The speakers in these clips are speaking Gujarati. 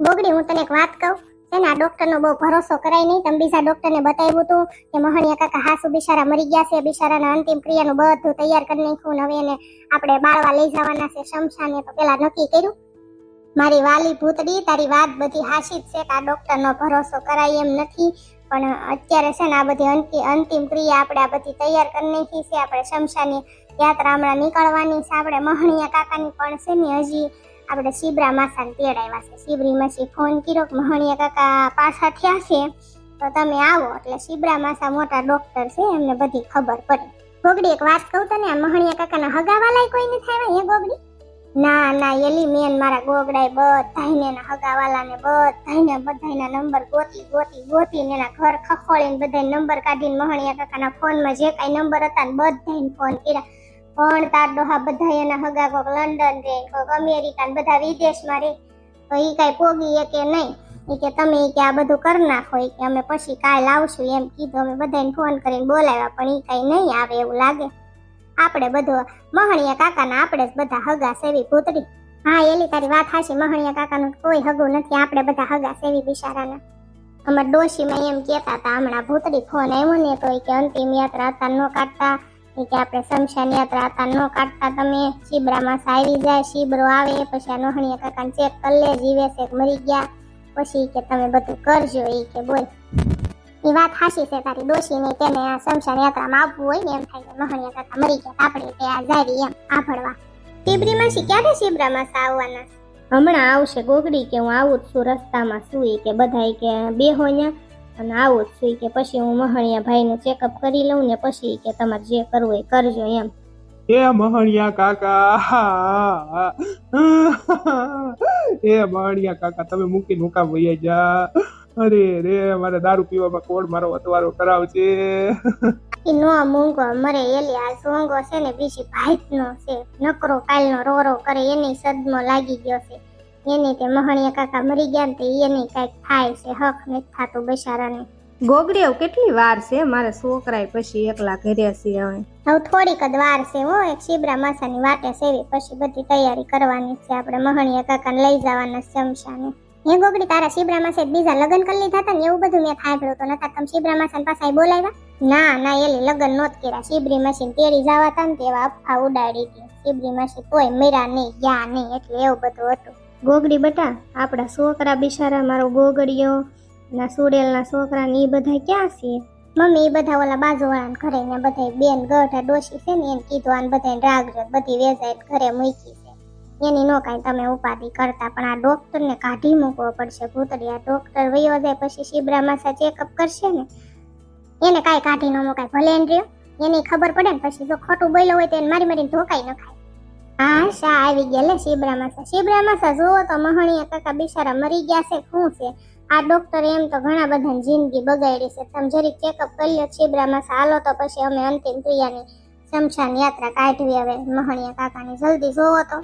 બોગડી હું તને એક વાત કહું? છે ને, આ ડોક્ટરનો બહુ ભરોસો કરાય નહીં. તમે બીજા ડોક્ટરને બતાવ્યું હતું કે મહણિયા કાકા હાસુ બિચારા મરી ગયા છે, બિચારાના અંતિમ ક્રિયાનું બધું તૈયાર કરી નાખ્યું હવે એને આપણે બાળવા લઈ જવાના છે, શમશાને તો પેલા નક્કી કર્યું. મારી વાલી ભૂતડી, તારી વાત બધી હાશી છે કે આ ડોક્ટરનો ભરોસો કરાય એમ નથી. પણ અત્યારે છે ને, આ બધી અંતિ, અંતિમ ક્રિયા આપણે આ બધી તૈયાર કરી નાખી છે. આપણે શમશાની યાત્રા હમણાં નીકળવાની છે. આપણે મહણિયા કાકાની પણ છે ને, હજી આપણે શિબરા શાંતિ તેડાવ્યા છે. શિબરી છે ફોન કર્યો કે મહણિયા કાકા પાછા થયા છે, તો તમે આવો. એટલે શિબરા માસા મોટા ડોક્ટર છે, એમને બધી ખબર પડે. ગોગડી, એક વાત કહું તને, આ મહણિયા કાકાના હગાવાલાય કોઈ નથી આવ્યા એ ગોગડી? ના ના, એલી, મેન મારા ગોગડાય બધાયને એના હગાવાલાને બધાયને, બધાયના નંબર ગોતી ગોતી, ગોતીને એના ઘર ખખોળીને બધાય નંબર કાઢીને મહણિયા કાકાના ફોનમાં જે કાંઈ નંબર હતા ને બધાયને ફોન કર્યા. પણ તાર ડોહા બધા એના હગા કોક લંડન રે, કોક અમેરિકા બધા વિદેશમાં રે. તો એ કાંઈ પોગી કે નહીં. એ કે તમે કે આ બધું કરી નાખો કે અમે પછી કાલ આવશું એમ કીધું. અમે બધાને ફોન કરીને બોલાવ્યા, પણ ઈ કાંઈ નહીં આવે એવું લાગે. આપણે બધું, મહણિયા કાકાના આપણે જ બધા હગા સેવી ભૂતડી. હા, એલી તારી વાત હાશી મહણિયા કાકાનું કોઈ હગું નથી, આપણે બધા હગા સેવી બિચારાના. અમાર ડોશીમાં એમ કહેતા હતા, હમણાં ભૂતડી ફોન આવ્યો ને તો એ કે અંતિમ યાત્રા હતા, ન કાઢતા. કે આપણે શમશાન યાત્રા હતા, ન કાઢતા તમે. શિબરામાં સારી જાય, શિબરો આવે, પછી આ નોહણીયા કાકાને ચેક કરી લે, જીવે છે મરી ગયા. પછી કે તમે બધું કરજો એ કે બોલ. એ વાત હાશી છે તારી દોશી ને તેને આ શમશાન યાત્રામાં આવવું હોય ને એમ થાય કે મહણિયા કાકા મરી ગયા, આપણે તે આ જાવી એમ આભળવા શિબરી માસી ક્યારે શિબરા માસા આવવાના? હમણાં આવશે ગોગડી કે હું આવું જ છું રસ્તામાં સુઈ કે બધાય કે બેહો ન્યા? અને આવું જ છું કે પછી હું મહણિયા ભાઈનું ચેકઅપ કરી લઉં ને પછી કે તમારે જે કરવું એ કરજો એમ. એ મહણિયા કાકા એ મહણિયા કાકા તમે મૂકીને મુકા વૈયા જા. અરે રે મારે દારૂ પીવામાં કોડ મારો અતવારો કરાવશે? એ નો મૂંગો મરે એલી આ સોંગો છે ને બીજી ભાઈનો છે નકરો કાલનો રોરો કરે એની સદમો લાગી ગયો છે. એની તે મહણિયા કાકા મરી ગયા ને તે એની કંઈક થાય છે હક નથી થતું બિચારાને. ગોગડીઓ કેટલી વાર છે મારા છોકરાએ પછી એકલા ઘરે છે હવે. હવે થોડીક જ વાર છે હો એક શિબરા માસાની વાટે સેવી પછી બધી તૈયારી કરવાની છે આપણે મહણિયા કાકાને લઈ જવાના શમશાને. હે ગોગડી તારા શિબરા માસે બીજા લગ્ન કરી લીધા હતા ને એવું બધું મેં સાંભળ્યું તો નતા. તમે શિબરા માસાને પાસે બોલાવ્યા? ના ના એલી લગ્ન નોત કર્યા. શિબરી માસી તેડી જવા હતા ને તેવા અફા ઉડાડી હતી. શિબરી માસી કોઈ મેરા નહીં ગયા નહીં એટલે એવું બધું હતું. ગોગડી બટા, આપણા છોકરા બિચારા, મારો ગોગડીઓ ના સુડેલના છોકરા ને એ બધા ક્યાં છે? મમ્મી એ બધા ઓલા બાજુવાળાને ઘરે ને બધા બેન, ગઢ ડોશી છે ને એને કીધું આને બધાને રાખજો બધી વેચાઈ ઘરે મૂકી છે. એની નો કાંઈ તમે ઉપાધિ કરતા, પણ આ ડોક્ટરને કાઢી મૂકવો પડશે ભૂતડી. આ ડોક્ટર વયો જાય પછી શિબરા માસા ચેકઅપ કરશે ને, એને કાંઈ કાઢી ન મુકાય. ભલે એને એની ખબર પડે ને પછી જો ખોટું બોલ્યો હોય તો એને મારી મારીને ધોકાઈ ન ખાય હા શા આવી ગયા લે શિબરા માસા શિબરા માસા જુઓ તો મહણિયા કાકા બિચારા મરી ગયા છે શું છે આ ડોક્ટર એમ તો ઘણા બધાની જિંદગી બગાડી છે તમે જરીક ચેકઅપ કરી લો છીબરા માસા હાલો તો પછી અમે અંતિમ ક્રિયાની શમશાન યાત્રા કાઢવી હવે મહણિયા કાકાની જલ્દી જોવો તો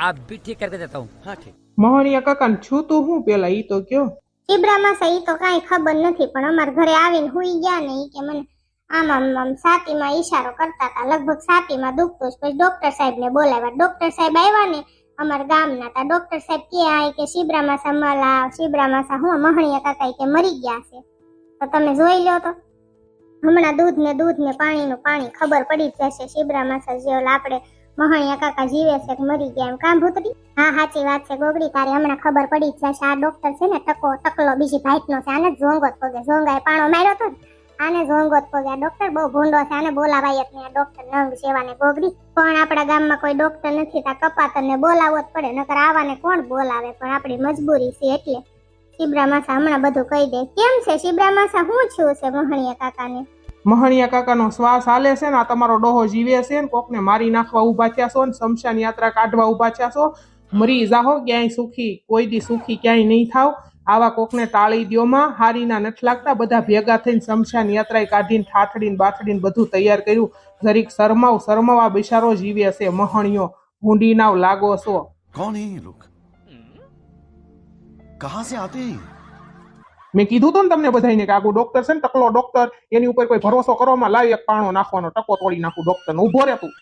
आप भी ठीक करके देता हूँ हाँ ठीक મહણિયા કાકા છું તું હું પેલા ઈ તો કયો છીબરા માસા ઈ તો કાંઈ ખબર નથી પણ અમારા ઘરે આવીને હુઈ ગયા ને ઈ કે મને આમ આમ આમ છાતીમાં ઈશારો કરતા હતા. લગભગ છાતીમાં દુખતો જ પછી ડોક્ટર સાહેબને બોલાવ્યા. ડોક્ટર સાહેબ આવ્યા ને, અમારા ગામના તા ડોક્ટર સાહેબ કે આ કે શિબરા માસા મલા શિબરા માસા હું, મહણિયા કાકા કે મરી ગયા છે. તો તમે જોઈ લો તો. હમણાં દૂધ ને દૂધ ને પાણીનું પાણી ખબર પડી જ જશે. શિબ્રામાસા જે ઓલા આપણે મહણિયા કાકા જીવે છે મરી ગયા એમ. કામ ભૂતરી હા, સાચી વાત છે ગોગડી. તારે હમણાં ખબર પડી જ જશે. આ ડોક્ટર છે ને ટકો, ટકલો બીજી ભાઈટનો છે. આને ઝોંગો જ પગે. ઝોંગાએ પાણો માર્યો તો ને આને ઝોંગો જ પગે. ડોક્ટર બહુ ભૂંડો છે, આને બોલાવાય જ ડોક્ટર નંગ સેવાને ગોગડી પણ આપણા ગામમાં કોઈ ડોક્ટર નથી, તા કપાતરને બોલાવવો જ પડે. નકર આવાને કોણ બોલાવે? પણ આપણી મજબૂરી છે એટલે. શિબરા માસા હમણાં બધું કહી દે. કેમ છે શિબરા માસા? શું થયું છે મહણિયા કાકાને? મહણિયા કાકાનો શ્વાસ હાલે છે ને, આ તમારો ડોહો જીવે છે ને, કોકને મારી નાખવા ઊભા થયા છો ને, શમશાન યાત્રા કાઢવા ઊભા થયા છો, મરી જાહો, ક્યાંય સુખી, કોઈ દી સુખી ક્યાંય નહીં થાવ. આવા કોકને ટાળી દ્યોમાં હારીના નથી લાગતા. બધા ભેગા થઈને શમશાન યાત્રાએ કાઢીને ઠાઠડીને બાથડીને બધું તૈયાર કર્યું. જરીક શરમાવ શરમાવા બિશારો બિચારો જીવે હશે મહણિયો. ભૂંડીનાવ લાગો છો. કોણ હે સે આતે મેં કીધું તો ને તમને બધાને કે આગુ ડોક્ટર છે ને ટકલો ડોક્ટર એની ઉપર કોઈ ભરોસો કરવામાં લાવી એક પાણો નાખવાનો ટકો તોડી નાખું ડોક્ટર ઊભો રે તું.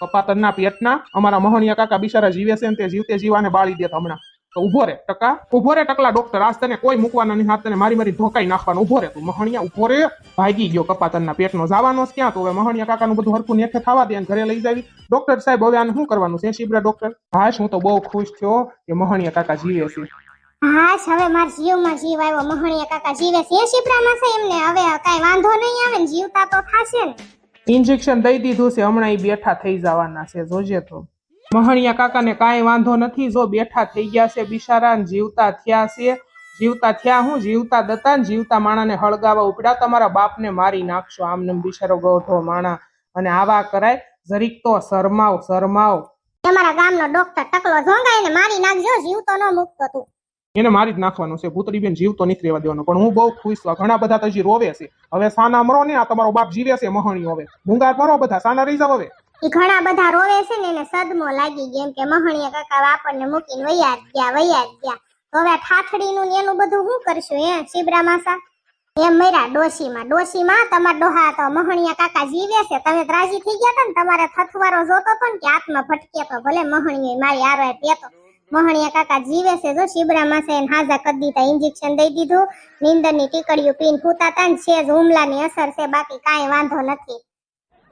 કપાતરના પેટના અમારા મહણિયા કાકા બિશારા જીવે છે ને તે જીવતે જીવાને બાળી દેતા હમણાં. તો ઊભો રે ટકા. ઊભો રે ટકલા ડોક્ટર આજ તને કોઈ મૂકવાના નહીં હાથ તને મારી મારી ધોકાઈ નાખવાનો ઊભો રે તું મહણિયા ઊભો રે ભાગી ગયો કપાતનના પેટનો જવાનો ક્યાં? તો હવે મહણિયા કાકાનું બધું હરખું નેઠે થવા દે અને ઘરે લઈ જાવી ડોક્ટર સાહેબ હવે આને શું કરવાનું? છે શિબરા ડોક્ટર હાશ હું તો બહુ ખુશ થયો કે મહણિયા કાકા જીવે છે. હાશ હવે માર જીવમાં જીવ આવ્યો. મહણિયા કાકા જીવે છે. એ શીપરામાં છે એમને. હવે કાઈ વાંધો નહીં આવે ને જીવતા તો થાશે ને. ઇન્જેક્શન દઈ દીધું છે. હમણાં એ બેઠા થઈ જવાના છે. જોજે તો. મહણિયા કાકાને કાંઈ વાંધો નથી જો બેઠા થઈ ગયા છે બિચારા જીવતા થયા છે જીવતા થયા હું? જીવતા દતા ને જીવતા માણાને હળગાવા ઉપડ્યા. તમારા બાપને મારી નાખશો આમને બિચારો ગોઠો માણા. અને આવા કરાય જરીક તો શરમાવ શરમાવ. તમારા ગામનો ડોક્ટર ટકલો ઝોંગાઈને મારી નાખજો જીવતો ન મૂકતો તું. એને મારી જ નાખવાનું છે. પુત્રી બેન જીવતો નથી રહેવા દેવાનો. પણ હું બહુ ખુશ છું. ઘણા બધા તો હજી રોવે છે. હવે સાના મરો ને આ તમારો બાપ જીવે છે મહણી હવે. ભૂંગાર મરો બધા. સાના રહી જાવ હવે. ઈ ઘણા બધા રોવે છે ને એને સદમો લાગી ગયો એમ કે મહણીએ કાકા આપણને મૂકીને વૈયા ગયા વૈયા ગયા. હવે ઠાઠડીનું ને એનું બધું શું કરશું હે, શિબરા માસા? એમ મર્યા ડોશીમાં. ડોશીમાં તમારા ડોહા તો મહણિયા કાકા જીવે છે. તમે તો થઈ ગયા હતા ને તમારે થથવારો જોતો હતો ને કે આત્મા ભટકે તો ભલે મહણીએ મારી આરો પેતો મહણિયા કાકા જીવે છે જો શિબરા માસે એને હાજા કરી દીધા ઇન્જેક્શન દઈ દીધું, નીંદરની ટીકડીઓ પીન ફૂતા હતા ને છે જ હુમલાની અસર છે, બાકી કાંઈ વાંધો નથી.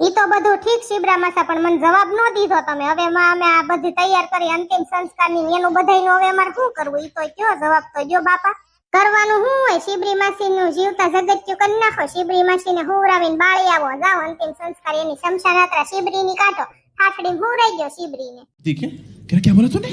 ઈ તો બધું ઠીક શિબરા માસા પણ મને જવાબ નો દીધો તમે. હવે અમે આ બધી તૈયાર કરી અંતિમ સંસ્કારની એનું બધાયનું હવે અમારે શું કરવું? ઈ તો કયો જવાબ તો જો બાપા. કરવાનું શું હોય? શિબરી માસીનું જીવતા જગત્યું કરી નાખો. શિબરી માસીને હુવરાવીને બાળી આવો. જાઓ અંતિમ સંસ્કાર એની શમશાન યાત્રા શિબરીની કાઢો. હાથડી હુરાઈ ગયો શિબરીને. ઠીક હે કેને ક્યાં બોલા તું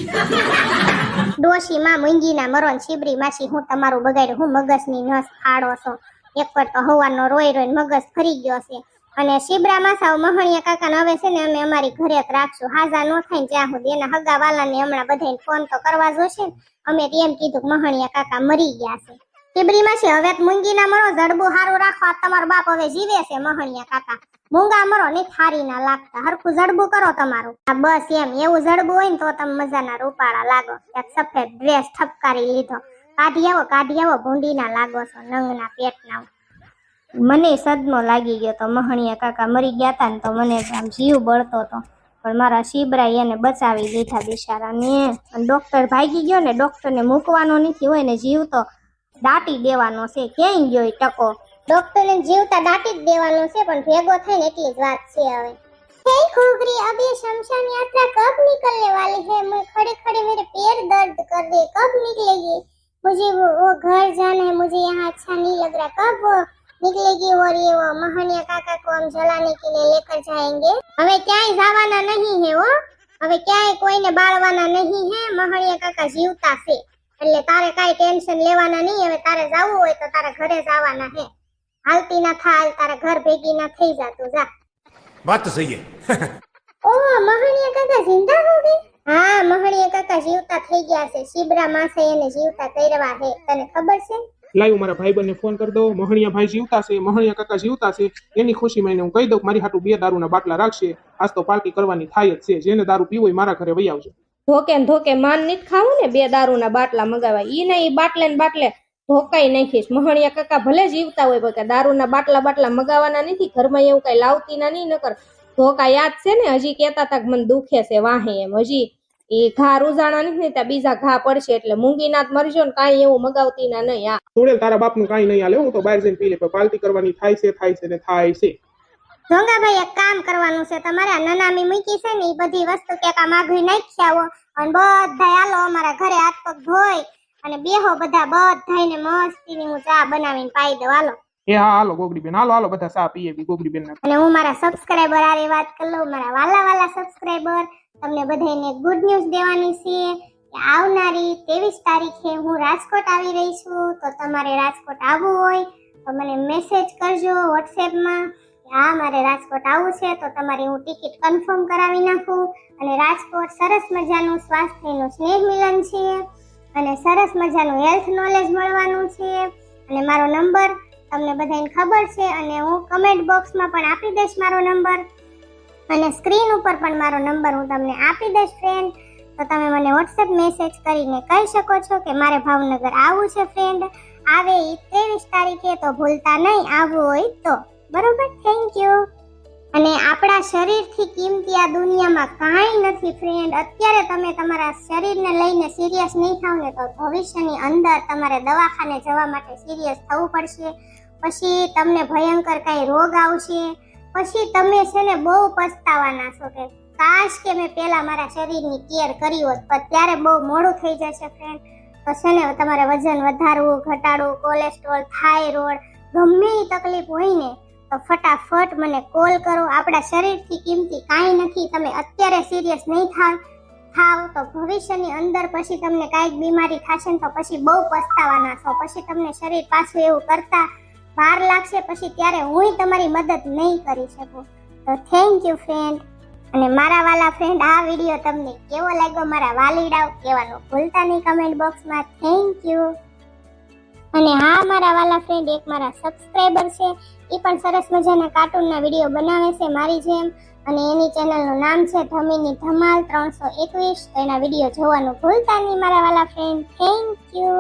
ડોશી માં મુંગી ના મરોન છીબરી માસી હું તમારું બગાડ્યું. હું મગજની નસ ફાડો છો. એક વાર તો હવાનો રોઈ રોઈ મગજ ફરી ગયો છે. અને શિબરા સાવ મહણિયા કાકા હવે છે ને અમે અમારી ઘરે જ રાખશું. હાજા નો થાય ને જ્યાં સુધી એના હગા વાલાને હમણાં બધાને ફોન તો કરવા જોશે અમે એમ કીધું મહણિયા કાકા મરી ગયા છે. શિબરી છે, હવે મૂંગી ના મરો, જડબું હારું રાખવા તમારો બાપ હવે જીવે છે, મહણિયા કાકા. મૂંગા મરો ને થારી ના લાગતા. હરખું જડબું કરો તમારું. આ બસ એમ, એવું જડબું હોય ને તો તમે મજાના રૂપાળા લાગો. એક સફેદ ડ્રેસ ઠપકારી લીધો. કાઢી આવો કાઢી આવો ભૂંડી ના લાગો છો નંગ ના પેટ પેટના. મને સદમો લાગી ગયો તો મહણિયા કાકા મરી ગયા હતા ને તો મને આમ જીવ બળતો હતો પણ મારા શિબરાએ એને બચાવી લીધા બિચારાને અને ડોક્ટર ભાગી ગયો ને ડોક્ટરને મૂકવાનો નથી હોય ને જીવ તો દાટી દેવાનો છે ક્યાંય ગયો ઈ ટકો ડોક્ટરને જીવતા દાટી જ દેવાનું છે પણ ભેગો થઈને એટલી જ વાત છે હવે हे खुगरी अब ये शमशान यात्रा कब निकलने वाली है मैं खड़े खड़े मेरे पैर दर्द कर रहे कब निकलेगी मुझे वो, वो घर जाना है मुझे यहाँ अच्छा नहीं लग रहा कब वो निकलेगी और ये वो महनिया काका को हम जलाने के लिए लेकर जाएंगे હવે ક્યાંય જવાના નહીં હે હો હવે ક્યાંય કોઈને બાળવાના નહીં હે મહણિયા કાકા જીવતા છે એટલે તારે કાંઈ ટેન્શન લેવાના નહીં હવે તારે જવું હોય તો તારા ઘરે જવાના હે હાલતી ના થાય તારા ઘર ભેગી ના થઈ જાતું જા बात तो सही है ઓ મહણિયા કાકા જિંદા હો ગઈ હા મહણિયા કાકા જીવતા થઈ ગયા છે શિબરા માસે એને જીવતા કરવા હે તને ખબર છે લાવ્યું મારા ભાઈબંધને ફોન કરી દો, મહણિયા ભાઈ જીવતા છે, મહણિયા કાકા જીવતા છે, એની ખુશીમાં એને હું કહી દઉં મારી હાટું બે દારૂના બાટલા રાખશે, આજ તો પાર્ટી કરવાની થાય જ છે, જેને દારૂ પીવો હોય મારા ઘરે વહી આવજો. ધોકે ધોકે માન નથી ખાવું ને, બે દારૂના બાટલા મગાવ્યા ઈ ને ઈ બાટલે ને બાટલે ધોકાઈ નાખીશ. મહણિયા કાકા ભલે જીવતા હોય કે દારૂના બાટલા બાટલા મગાવવાના નથી, ઘરમાં એવું કઈ લાવતી ના નહીં, નકર ધોકા યાદ છે ને, હજી કેતા તા કે મને દુખે છે, વાહે એમ. હજી એ ઘા રૂઝાણા નથી ને ત્યાં બીજા ઘા પડશે એટલે મૂંગીના જ મરજો ને કાંઈ એવું મગાવતી ના નહીં આ. તોડેલ તારા બાપનું કાંઈ નહીં આલે હું તો બહાર જઈને પી લે પણ પાર્ટી કરવાની થાય છે થાય છે ને થાય છે. જોંગાભાઈ એક કામ કરવાનું છે તમારે આ નનામી મૂકી છે ને એ બધી વસ્તુ કે આમ આગળ નાખી આવો અને બધા આલો અમારા ઘરે હાથ પગ ધોઈ અને બેહો બધા બધાને મસ્તીની હું ચા બનાવીને પાઈ દઉં હાલો. એ હા હાલો ગોગડીબેન હાલો હાલો બધા ચા પીએ બી ગોગડીબેન અને હું મારા સબસ્ક્રાઇબર આરે વાત કરી લઉં મારા વાલા વાલા સબસ્ક્રાઇબર તમને બધાને ગુડ ન્યૂઝ દેવાની છે કે આવનારી ત્રેવીસ તારીખે હું રાજકોટ આવી રહી છું. તો તમારે રાજકોટ આવવું હોય તો મને મેસેજ કરજો વોટ્સએપમાં હા, મારે રાજકોટ આવવું છે. તો તમારી હું ટિકિટ કન્ફર્મ કરાવી નાખું અને રાજકોટ સરસ મજાનું સ્વાસ્થ્યનું સ્નેહ મિલન છે અને સરસ મજાનું હેલ્થ નોલેજ મળવાનું છે. અને મારો નંબર તમને બધાને ખબર છે અને હું કમેન્ટ બોક્સમાં પણ આપી દઈશ મારો નંબર અને સ્ક્રીન ઉપર પણ મારો નંબર હું તમને આપી દઈશ ફ્રેન્ડ તો તમે મને વોટ્સએપ મેસેજ કરીને કહી શકો છો કે મારે ભાવનગર આવવું છે ફ્રેન્ડ આવે એ ત્રેવીસ તારીખે તો ભૂલતા નહીં, આવવું હોય તો. બરોબર? થેન્ક યુ અને આપણા શરીરથી કિંમતી આ દુનિયામાં કાંઈ નથી ફ્રેન્ડ અત્યારે તમે તમારા શરીરને લઈને સિરિયસ નહીં થાવ ને તો ભવિષ્યની અંદર તમારે દવાખાને જવા માટે સિરિયસ થવું પડશે. પછી તમને ભયંકર કાંઈ રોગ આવશે. પછી તમે છે ને બહુ પસ્તાવાના છો કે કાશ કે મેં પહેલા મારા શરીરની કેર કરી હોત, પણ ત્યારે બહુ મોડું થઈ જશે ફ્રેન્ડ તો છે ને તમારે વજન વધારવું, ઘટાડવું કોલેસ્ટ્રોલ થાઇરોઇડ ગમે એ તકલીફ હોય ને, તો ફટાફટ મને કોલ કરો. આપણા શરીરથી કિંમતી કાંઈ નથી. તમે અત્યારે સિરિયસ નહીં થાવ થાવ તો ભવિષ્યની અંદર પછી તમને કાંઈક બીમારી થશે ને તો પછી બહુ પસ્તાવાના છો. પછી તમને શરીર પાછું એવું કરતા વાર લાગશે પછી ત્યારે હું તમારી મદદ નહીં કરી શકું. તો થેન્ક યુ ફ્રેન્ડ અને મારા વાલા ફ્રેન્ડ આ વીડિયો તમને કેવો લાગ્યો મારા વાલીડાઓ કહેવાનું ભૂલતા નહીં કમેન્ટ બોક્સમાં થેન્ક યુ અને હા, મારા વાલા ફ્રેન્ડ એક મારા સબસ્ક્રાઈબર છે. એ પણ સરસ મજાના કાર્ટૂનના વીડિયો બનાવે છે મારી જેમ. અને એની ચેનલનું નામ છે ધમીની ધમાલ ત્રણસો એકવીસ. તો એના વીડિયો જોવાનું ભૂલતા નહીં મારા વાલા ફ્રેન્ડ થેન્ક યુ